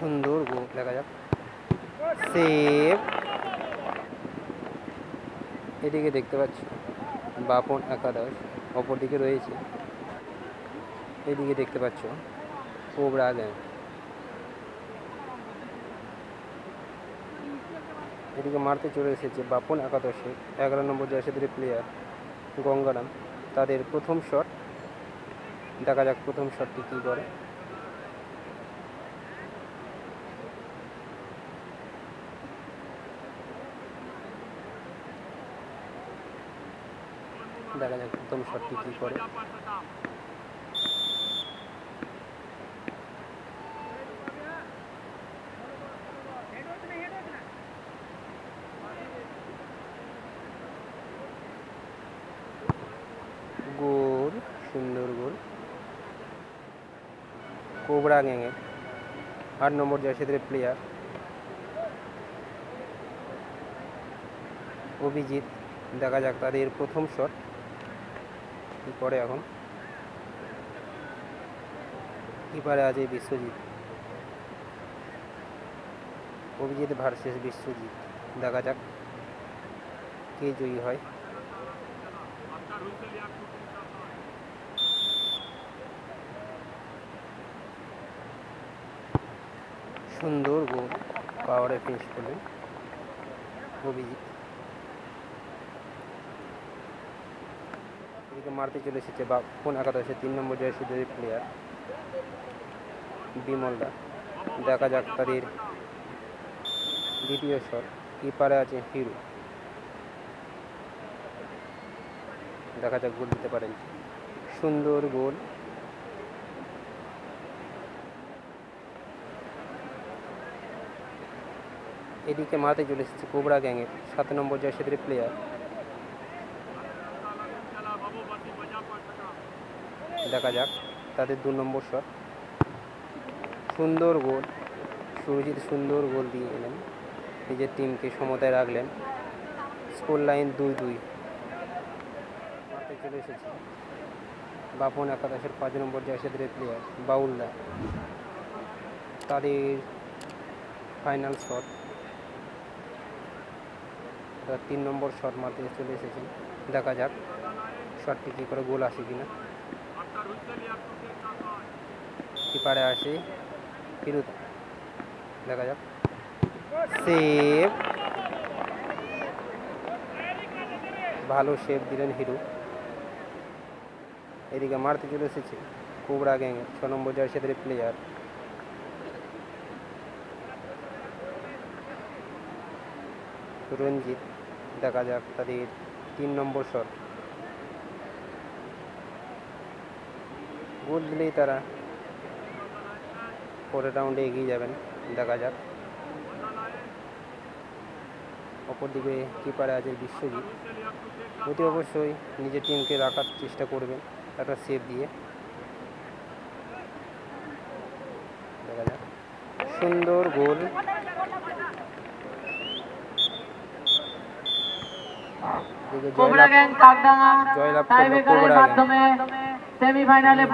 সুন্দর গোল দেখা যাক। সেভ এদিকে দেখতে পাচ্ছি, বাপন একাদশ, অপরদিকে রয়েছে। এদিকে দেখতে পাচ্ছ, কোবরা গ্যাং এদিকে মারতে চলে এসেছে বাপন একাদশে, এগারো নম্বর জার্সিদের প্লেয়ার গঙ্গারাম। তাদের প্রথম শট দেখা যাক প্রথম শটটি কী করে। দেখা যাক প্রথম শটটি কী করে। গোল, সুন্দর গোল। কোবরা গ্যাংয়ের আট নম্বর জার্সিদের প্লেয়ার অভিজিৎ, দেখা যাক তাদের প্রথম শট কী করে এখন? কিপারে আছে বিশ্বজিৎ। অভিজিৎ ভার্সেস বিশ্বজিৎ। দেখা যাক কে জয়ী হয়। সুন্দর গোল পাওয়ারে ফিনিশ করলেন অভিজিৎ। এদিকে মারতে চলে এসেছে বা কোন একাদশে তিন নম্বর জয়সুদের প্লেয়ার বিমলদা দেখা যাক তাদের দ্বিতীয় শট। কিপারে আছে হিরো। দেখা যাক গোল দিতে পারেন। সুন্দর গোল এদিকে মারতে চলে এসেছে কোবরা গ্যাংয়ের, সাত নম্বর জয়সেদের প্লেয়ার দেখা যাক, তাদের দু নম্বর শট সুন্দর গোল। সুরজিৎ সুন্দর গোল দিয়ে এলেন। নিজের টিমকে সমতায় রাখলেন। স্কোর লাইন দুই দুই। মাঠে চলে এসেছে। বাপন একাদশের পাঁচ নম্বর জার্সিদের প্লেয়ার বাউল্লা তাদের ফাইনাল শট তিন নম্বর শট মারতে চলে এসেছেন দেখা যাক শটটি কী করে গোল আসে কিনা। কিপারে আসে। ফিরুত দেখা যাক। সেভ। ভালো সেভ দিলেন হিরু। এদিকে মারতে চলে এসেছে কোবরা গ্যাংয়ের ছ নম্বর জার্সিদের প্লেয়ার রঞ্জিত, দেখা যাক তাদের তিন নম্বর শট গোল দিলেই তারা পরের রাউন্ডে এগিয়ে যাবেন দেখা যাক। অপরদিকে কিপারে আছে বিশ্বজিৎ। অতি অবশ্যই নিজের টিমকে রাখার চেষ্টা করবেন একটা সেভ দিয়ে। দেখা যাক। সুন্দর গোল। জয়লাভ করল কোবরা সেমিফাইনালে